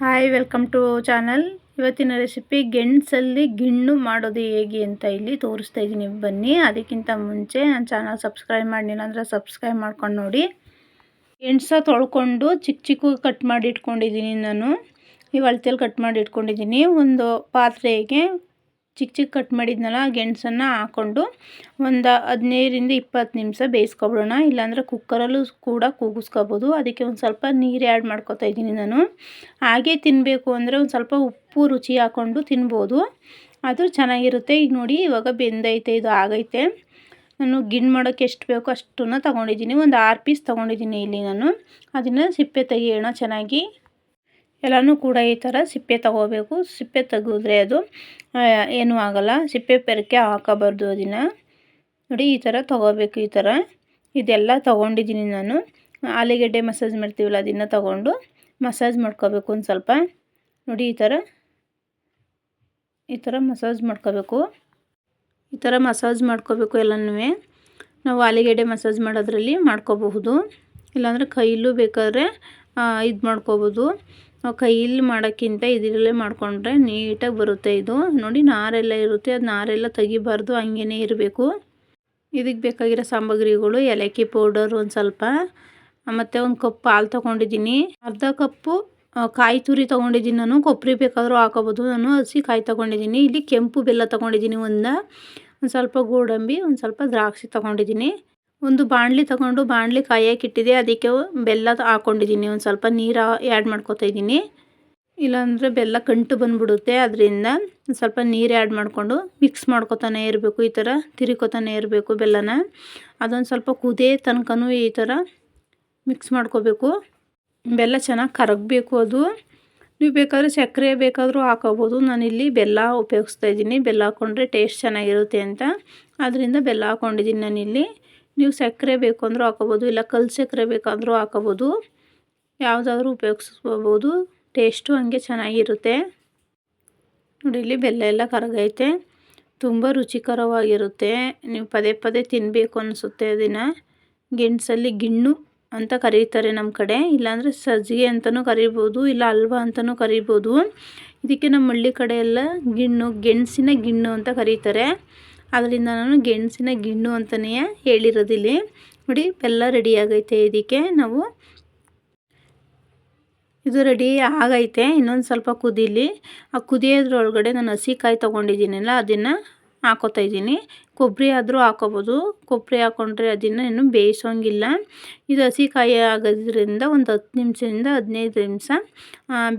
Hi welcome to channel ಇವತ್ತಿನ recipe ಗೆಣಸಲ್ಲಿ ಗಿಣ್ಣು ಮಾಡೋದು ಹೇಗೆ ಅಂತ ಇಲ್ಲಿ ತೋರಿಸ್ತಾ ಇದ್ದೀನಿ. ಬನ್ನಿ, ಅದಕ್ಕಿಂತ ಮುಂಚೆ ನನ್ನ ಚಾನಲ್ ಸಬ್ಸ್ಕ್ರೈಬ್ ಮಾಡಿಲ್ಲ ಅಂದರೆ ಸಬ್ಸ್ಕ್ರೈಬ್ ಮಾಡ್ಕೊಂಡು ನೋಡಿ. ಗೆಣಸ ತೊಳ್ಕೊಂಡು ಚಿಕ್ಕ ಚಿಕ್ಕ ಕಟ್ ಮಾಡಿ ಇಟ್ಕೊಂಡಿದ್ದೀನಿ ನಾನು. ಈ ಅಳತೆಯಲ್ಲಿ ಕಟ್ ಮಾಡಿ ಇಟ್ಕೊಂಡಿದ್ದೀನಿ. ಒಂದು ಪಾತ್ರೆಗೆ ಚಿಕ್ಕ ಚಿಕ್ಕ ಕಟ್ ಮಾಡಿದ್ನಲ್ಲ ಗೆಣಸನ್ನು ಹಾಕ್ಕೊಂಡು ಒಂದು ಹದಿನೈದರಿಂದ ಇಪ್ಪತ್ತು ನಿಮಿಷ ಬೇಯಿಸ್ಕೊಬಿಡೋಣ. ಇಲ್ಲಾಂದರೆ ಕುಕ್ಕರಲ್ಲೂ ಕೂಡ ಕೂಗಿಸ್ಕೊಬೋದು. ಅದಕ್ಕೆ ಒಂದು ಸ್ವಲ್ಪ ನೀರು ಆ್ಯಡ್ ಮಾಡ್ಕೊತಾ ಇದ್ದೀನಿ ನಾನು. ಹಾಗೆ ತಿನ್ನಬೇಕು ಅಂದರೆ ಒಂದು ಸ್ವಲ್ಪ ಉಪ್ಪು ರುಚಿ ಹಾಕ್ಕೊಂಡು ತಿನ್ಬೋದು. ಅದು ಚೆನ್ನಾಗಿರುತ್ತೆ. ಈಗ ನೋಡಿ, ಇವಾಗ ಬೆಂದೈತೆ, ಇದು ಆಗೈತೆ. ನಾನು ಗಿಣ್ಣು ಮಾಡೋಕ್ಕೆ ಎಷ್ಟು ಬೇಕೋ ಅಷ್ಟನ್ನು ತೊಗೊಂಡಿದ್ದೀನಿ. ಒಂದು ಆರು ಪೀಸ್ ತೊಗೊಂಡಿದ್ದೀನಿ ಇಲ್ಲಿ ನಾನು. ಅದನ್ನು ಸಿಪ್ಪೆ ತೆಗಿಯೋಣ ಚೆನ್ನಾಗಿ. ಎಲ್ಲನೂ ಕೂಡ ಈ ಥರ ಸಿಪ್ಪೆ ತಗೋಬೇಕು. ಸಿಪ್ಪೆ ತೆಗೆದ್ರೆ ಅದು ಏನೂ ಆಗೋಲ್ಲ. ಸಿಪ್ಪೆ ಪೆರಕೆ ಹಾಕಬಾರ್ದು ಅದನ್ನು ನೋಡಿ, ಈ ಥರ ತೊಗೋಬೇಕು, ಈ ಥರ. ಇದೆಲ್ಲ ತೊಗೊಂಡಿದ್ದೀನಿ ನಾನು. ಆಲೂಗಡ್ಡೆ ಮಸಾಜ್ ಮಾಡ್ತೀವಲ್ಲ, ಅದನ್ನು ತೊಗೊಂಡು ಮಸಾಜ್ ಮಾಡ್ಕೋಬೇಕು ಒಂದು ಸ್ವಲ್ಪ. ನೋಡಿ, ಈ ಥರ. ಈ ಥರ ಮಸಾಜ್ ಮಾಡ್ಕೋಬೇಕು. ಈ ಥರ ಮಸಾಜ್ ಮಾಡ್ಕೋಬೇಕು ಎಲ್ಲನೂ ನಾವು ಆಲೂಗಡ್ಡೆ ಮಸಾಜ್ ಮಾಡೋದ್ರಲ್ಲಿ ಮಾಡ್ಕೋಬಹುದು. ಇಲ್ಲಾಂದರೆ ಕೈಲೂ ಬೇಕಾದ್ರೆ ಇದು ಮಾಡ್ಕೋಬೋದು ಕೈಯಲ್ಲಿ ಮಾಡೋಕ್ಕಿಂತ ಇದರಲ್ಲೇ ಮಾಡಿಕೊಂಡ್ರೆ ನೀಟಾಗಿ ಬರುತ್ತೆ ಇದು. ನೋಡಿ, ನಾರೆಲ್ಲ ಇರುತ್ತೆ. ಅದು ನಾರೆಲ್ಲ ತೆಗಿಬಾರ್ದು ಹಂಗೇ ಇರಬೇಕು. ಇದಕ್ಕೆ ಬೇಕಾಗಿರೋ ಸಾಮಗ್ರಿಗಳು, ಏಲಕ್ಕಿ ಪೌಡರ್ ಒಂದು ಸ್ವಲ್ಪ. ಮತ್ತು ಒಂದು ಕಪ್ ಹಾಲು ತೊಗೊಂಡಿದ್ದೀನಿ. ಅರ್ಧ ಕಪ್ಪು ಕಾಯಿ ತುರಿ ತೊಗೊಂಡಿದ್ದೀನಿ ನಾನು. ಕೊಬ್ಬರಿ ಬೇಕಾದರೂ ಹಾಕೋಬೋದು. ನಾನು ಹಸಿ ಕಾಯಿ ತೊಗೊಂಡಿದ್ದೀನಿ. ಇಲ್ಲಿ ಕೆಂಪು ಬೆಲ್ಲ ತೊಗೊಂಡಿದ್ದೀನಿ ಒಂದು. ಒಂದು ಸ್ವಲ್ಪ ಗೋಡಂಬಿ, ಒಂದು ಸ್ವಲ್ಪ ದ್ರಾಕ್ಷಿ ತೊಗೊಂಡಿದ್ದೀನಿ. ಒಂದು ಬಾಣಲಿ ತಗೊಂಡು ಬಾಣಲಿ ಕಾಯಕ್ಕಿಟ್ಟಿದೆ ಅದಕ್ಕೆ ಬೆಲ್ಲ ಹಾಕ್ಕೊಂಡಿದ್ದೀನಿ ಒಂದು ಸ್ವಲ್ಪ ನೀರು ಆ್ಯಡ್ ಮಾಡ್ಕೊತಾ ಇದ್ದೀನಿ. ಇಲ್ಲಾಂದರೆ ಬೆಲ್ಲ ಕಂಟು ಬಂದುಬಿಡುತ್ತೆ. ಅದರಿಂದ ಸ್ವಲ್ಪ ನೀರು ಆ್ಯಡ್ ಮಾಡಿಕೊಂಡು ಮಿಕ್ಸ್ ಮಾಡ್ಕೊತಾನೆ ಇರಬೇಕು. ಈ ಥರ ತಿರುಕೋತಾನೆ ಇರಬೇಕು ಬೆಲ್ಲನ. ಅದೊಂದು ಸ್ವಲ್ಪ ಕುದೇ ತನಕನೂ ಈ ಥರ ಮಿಕ್ಸ್ ಮಾಡ್ಕೋಬೇಕು. ಬೆಲ್ಲ ಚೆನ್ನಾಗಿ ಕರಗಬೇಕು ಅದು. ನೀವು ಬೇಕಾದ್ರೆ ಸಕ್ಕರೆ ಬೇಕಾದರೂ ಹಾಕೋಬೋದು. ನಾನಿಲ್ಲಿ ಬೆಲ್ಲ ಉಪಯೋಗಿಸ್ತಾ ಇದ್ದೀನಿ. ಬೆಲ್ಲ ಹಾಕ್ಕೊಂಡ್ರೆ ಟೇಸ್ಟ್ ಚೆನ್ನಾಗಿರುತ್ತೆ ಅಂತ. ಅದರಿಂದ ಬೆಲ್ಲ ಹಾಕ್ಕೊಂಡಿದ್ದೀನಿ ನಾನಿಲ್ಲಿ. ನೀವು ಸಕ್ಕರೆ ಬೇಕು ಅಂದರೂ ಹಾಕೋಬೋದು, ಇಲ್ಲ ಕಲ್ಲು ಸಕ್ಕರೆ ಬೇಕಾದರೂ ಹಾಕೋಬೋದು. ಯಾವುದಾದ್ರೂ ಉಪಯೋಗಿಸ್ಕೋಬೋದು ಟೇಸ್ಟು ಹಂಗೆ ಚೆನ್ನಾಗಿರುತ್ತೆ. ನೋಡಿ, ಇಲ್ಲಿ ಬೆಲ್ಲ ಎಲ್ಲ ಕರಗೈತೆ. ತುಂಬ ರುಚಿಕರವಾಗಿರುತ್ತೆ. ನೀವು ಪದೇ ಪದೇ ತಿನ್ನಬೇಕು ಅನಿಸುತ್ತೆ ಅದನ್ನು ಗೆಣಸಲ್ಲಿ ಗಿಣ್ಣು ಅಂತ ಕರೀತಾರೆ ನಮ್ಮ ಕಡೆ. ಇಲ್ಲಾಂದರೆ ಸಜ್ಜಿಗೆ ಅಂತಲೂ ಕರಿಬೋದು, ಇಲ್ಲ ಹಲ್ವಾ ಅಂತಲೂ ಕರಿಬೋದು. ಇದಕ್ಕೆ ನಮ್ಮ ಹಳ್ಳಿ ಕಡೆ ಎಲ್ಲ ಗಿಣ್ಣು, ಗೆಣಸಿನ ಗಿಣ್ಣು ಅಂತ ಕರೀತಾರೆ. ಅದರಿಂದ ನಾನು ಗೆಣಸಿನ ಗಿಣ್ಣು ಅಂತಲೇ ಹೇಳಿರೋದಿಲ್ಲಿ. ನೋಡಿ, ಬೆಲ್ಲ ರೆಡಿ ಆಗೈತೆ ಇದಕ್ಕೆ. ನಾವು ಇದು ರೆಡಿ ಆಗೈತೆ. ಇನ್ನೊಂದು ಸ್ವಲ್ಪ ಕುದೀಲಿ. ಆ ಕುದಿಯೋದ್ರೊಳಗಡೆ ನಾನು ಹಸಿ ಕಾಯಿ ತೊಗೊಂಡಿದ್ದೀನಲ್ಲ, ಅದನ್ನು ಹಾಕೋತಾ ಇದ್ದೀನಿ. ಕೊಬ್ಬರಿ ಆದರೂ ಹಾಕೋಬೋದು. ಕೊಬ್ಬರಿ ಹಾಕ್ಕೊಂಡ್ರೆ ಅದನ್ನು ಇನ್ನೂ ಬೇಯಿಸೋಂಗಿಲ್ಲ. ಇದು ಹಸಿ ಕಾಯಿ ಆಗೋದ್ರಿಂದ ಒಂದು ಹತ್ತು ನಿಮಿಷದಿಂದ ಹದಿನೈದು ನಿಮಿಷ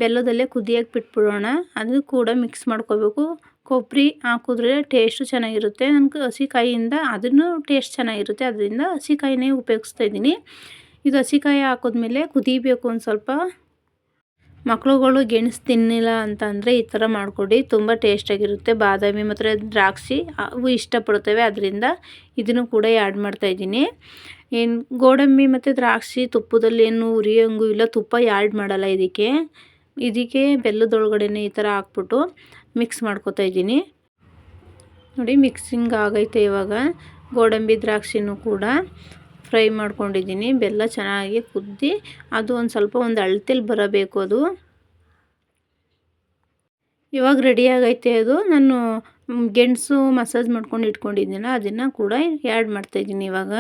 ಬೆಲ್ಲದಲ್ಲೇ ಕುದಿಯೋಕ್ಕೆ ಬಿಟ್ಬಿಡೋಣ. ಅದು ಕೂಡ ಮಿಕ್ಸ್ ಮಾಡ್ಕೋಬೇಕು. ಕೊಬ್ಬರಿ ಹಾಕಿದ್ರೆ ಟೇಸ್ಟು ಚೆನ್ನಾಗಿರುತ್ತೆ. ನನಗೆ ಹಸಿಕಾಯಿಯಿಂದ ಅದನ್ನು ಟೇಸ್ಟ್ ಚೆನ್ನಾಗಿರುತ್ತೆ. ಅದರಿಂದ ಹಸಿಕಾಯಿನೇ ಉಪಯೋಗಿಸ್ತಾ ಇದ್ದೀನಿ. ಇದು ಹಸಿಕಾಯಿ ಹಾಕಿದ್ಮೇಲೆ ಕುದಿಬೇಕು ಒಂದು ಸ್ವಲ್ಪ. ಮಕ್ಕಳುಗಳು ಗೆಣಸು ತಿನ್ನಿಲ್ಲ ಅಂತ ಅಂದರೆ ಈ ಥರ ಮಾಡಿಕೊಡಿ. ತುಂಬ ಟೇಸ್ಟಾಗಿರುತ್ತೆ ಬಾದಾಮಿ ಮತ್ತು ದ್ರಾಕ್ಷಿ ಅವು ಇಷ್ಟಪಡ್ತವೆ ಅದರಿಂದ ಇದನ್ನು ಕೂಡ ಆ್ಯಡ್ ಮಾಡ್ತಾಯಿದ್ದೀನಿ ಏನು ಗೋಡಂಬಿ ಮತ್ತು ದ್ರಾಕ್ಷಿ ತುಪ್ಪದಲ್ಲಿ ಏನು ಉರಿಯೋಂಗೂ ಇಲ್ಲ. ತುಪ್ಪ ಆ್ಯಡ್ ಮಾಡಲ್ಲ ಇದಕ್ಕೆ. ಇದಕ್ಕೆ ಬೆಲ್ಲದೊಳಗಡೆನೇ ಈ ಥರ ಹಾಕ್ಬಿಟ್ಟು ಮಿಕ್ಸ್ ಮಾಡ್ಕೊತಾ ಇದ್ದೀನಿ. ನೋಡಿ ಮಿಕ್ಸಿಂಗ್ ಆಗೈತೆ ಇವಾಗ. ಗೋಡಂಬಿ ದ್ರಾಕ್ಷಿನೂ ಕೂಡ ಫ್ರೈ ಮಾಡ್ಕೊಂಡಿದ್ದೀನಿ. ಬೆಲ್ಲ ಚೆನ್ನಾಗಿ ಕುದ್ದಿ ಅದು ಒಂದು ಸ್ವಲ್ಪ ಒಂದು ಅಳತೆಲಿ ಬರಬೇಕು ಅದು. ಇವಾಗ ರೆಡಿ ಆಗೈತೆ ಅದು. ನಾನು ಗೆಣಸು ಮಸಾಜ್ ಮಾಡ್ಕೊಂಡು ಇಟ್ಕೊಂಡಿದ್ದೀನಲ್ಲ, ಅದನ್ನು ಕೂಡ ಆ್ಯಡ್ ಮಾಡ್ತಾಯಿದ್ದೀನಿ ಇವಾಗ.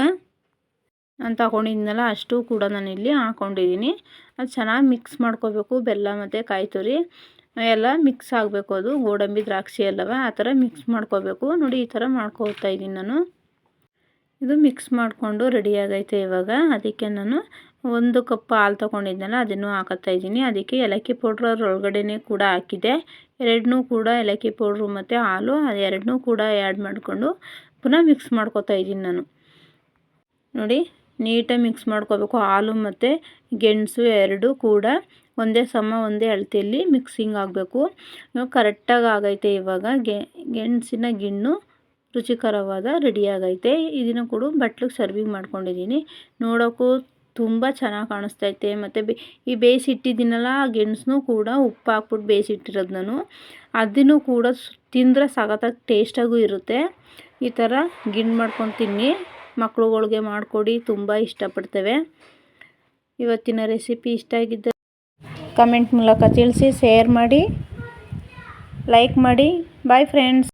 ನಾನು ತಗೊಂಡಿದ್ನಲ್ಲ, ಅಷ್ಟು ಕೂಡ ನಾನು ಇಲ್ಲಿ ಹಾಕ್ಕೊಂಡಿದ್ದೀನಿ ಅದು ಚೆನ್ನಾಗಿ ಮಿಕ್ಸ್ ಮಾಡ್ಕೋಬೇಕು, ಬೆಲ್ಲ ಮತ್ತು ಕಾಯಿ ತುರಿ ಎಲ್ಲ ಮಿಕ್ಸ್ ಆಗಬೇಕು ಅದು, ಗೋಡಂಬಿ, ದ್ರಾಕ್ಷಿ ಎಲ್ಲವ, ಆ ಥರ ಮಿಕ್ಸ್ ಮಾಡ್ಕೋಬೇಕು. ನೋಡಿ, ಈ ಥರ ಮಾಡ್ಕೋತಾ ಇದ್ದೀನಿ ನಾನು. ಇದು ಮಿಕ್ಸ್ ಮಾಡಿಕೊಂಡು ಆಗೈತೆ ಇವಾಗ. ಅದಕ್ಕೆ ನಾನು ಒಂದು ಕಪ್ ಹಾಲು ತೊಗೊಂಡಿದ್ದೆನಲ್ಲ ಅದನ್ನು ಹಾಕತ್ತಾ ಇದ್ದೀನಿ. ಅದಕ್ಕೆ ಏಲಕ್ಕಿ ಪೌಡ್ರ್ ಒಳಗಡೆನೇ ಕೂಡ ಹಾಕಿದೆ ಎರಡನ್ನೂ ಕೂಡ ಏಲಕ್ಕಿ ಪೌಡ್ರು ಮತ್ತು ಹಾಲು, ಅದು ಎರಡನ್ನೂ ಕೂಡ ಆ್ಯಡ್ ಮಾಡಿಕೊಂಡು ಪುನಃ ಮಿಕ್ಸ್ ಮಾಡ್ಕೋತಾ ಇದ್ದೀನಿ ನಾನು. ನೋಡಿ ನೀಟಾಗಿ ಮಿಕ್ಸ್ ಮಾಡ್ಕೋಬೇಕು. ಹಾಲು ಮತ್ತು ಗೆಣಸು ಎರಡು ಕೂಡ ಒಂದೇ ಸಮ, ಒಂದೇ ಅಳತೆಯಲ್ಲಿ ಮಿಕ್ಸಿಂಗ್ ಆಗಬೇಕು. ಕರೆಕ್ಟಾಗಿ ಆಗೈತೆ ಇವಾಗ. ಗೆಣಸಿನ ಗಿಣ್ಣು ರುಚಿಕರವಾದ ರೆಡಿ ಆಗೈತೆ. ಇದನ್ನು ಕೂಡ ಬಟ್ಲಿಗೆ ಸರ್ವಿಂಗ್ ಮಾಡ್ಕೊಂಡಿದ್ದೀನಿ. ನೋಡೋಕ್ಕೂ ತುಂಬ ಚೆನ್ನಾಗಿ ಕಾಣಿಸ್ತೈತೆ. ಮತ್ತು ಬೇ, ಈ ಬೇಯಿಸಿಟ್ಟಿದ್ದೀನಲ್ಲ, ಆ ಗೆಣಸನ್ನು ಕೂಡ ಉಪ್ಪು ಹಾಕ್ಬಿಟ್ಟು ಬೇಯಿಸಿಟ್ಟಿರೋದು ನಾನು. ಅದನ್ನು ಕೂಡ ತಿಂದರೆ ಸಖತ್ತಾಗಿ ಟೇಸ್ಟಾಗೂ ಇರುತ್ತೆ. ಈ ಥರ ಗಿಣ್ಣು ಮಾಡ್ಕೊಂಡು ತಿನ್ನಿ. ಮಕ್ಳುಗಳ್ಗೆ ಮಾಡಿಕೊಡಿ ತುಂಬ ಇಷ್ಟಪಡ್ತೇವೆ. ಇವತ್ತಿನ ರೆಸಿಪಿ ಇಷ್ಟ ಆಗಿದ್ದರೆ ಕಮೆಂಟ್ ಮೂಲಕ ತಿಳಿಸಿ ಶೇರ್ ಮಾಡಿ ಲೈಕ್ ಮಾಡಿ. Bye friends